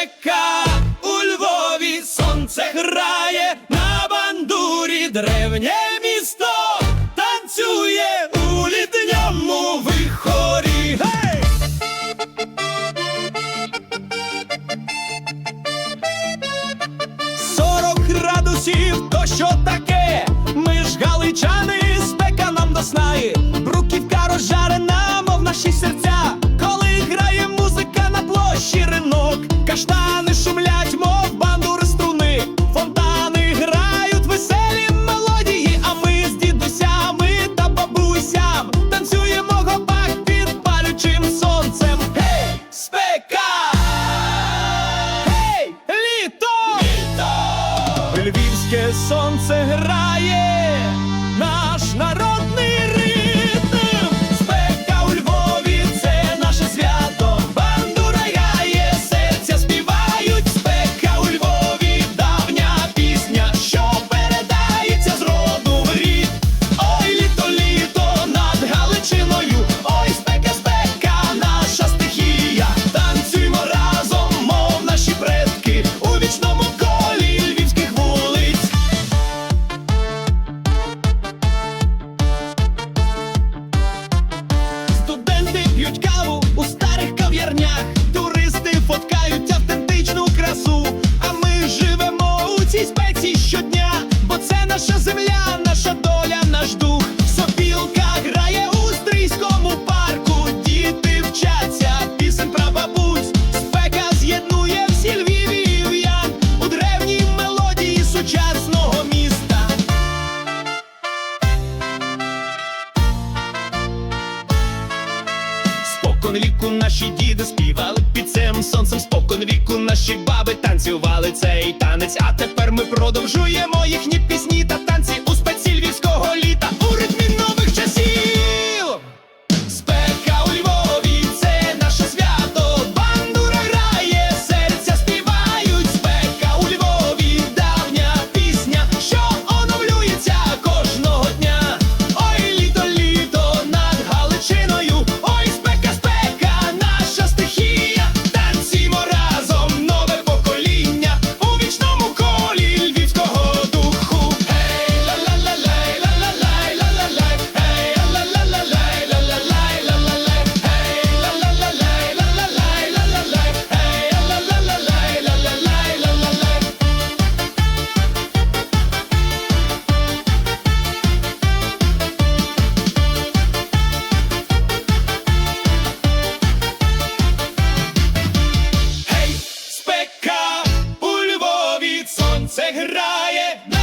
спека у Львові, сонце грає на бандурі, древнє місто танцює у літньому вихорі. Гей! Сорок градусів, то що таке? Ми ж галичани, спека нам до снаї. Бруківка розжарена, мов наші серця. Каштани шумлять, мов бандури струни. Фонтани грають веселі мелодії, а ми з дідусями та бабусям танцюємо гопак під палючим сонцем. Гей, спека! Гей, літо! Літо! Львівське сонце грає, Спокон віку наші діди співали під цим сонцем. Спокон віку наші баби танцювали цей танець. А тепер ми продовжуємо їхні пісні та танці у спеці львівського літа сонце грає